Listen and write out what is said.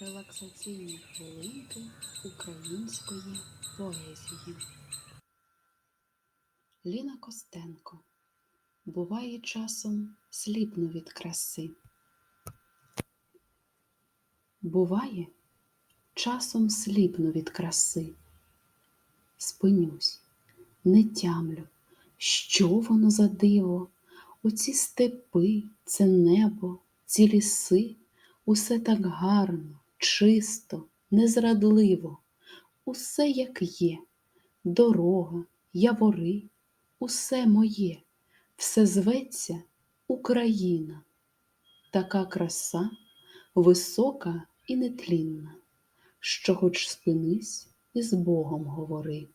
релаксаційні хвилинки української поезії. Ліна Костенко буває часом сліпну від краси. Буває, часом сліпну від краси. Спинюсь, не тямлю, що воно за диво, оці степи, це небо, ці ліси, усе так гарно, чисто, незрадливо, усе як є, дорога, явори, усе моє, все зветься Україна, така краса висока і нетлінна, що хоч спинись і з Богом говори.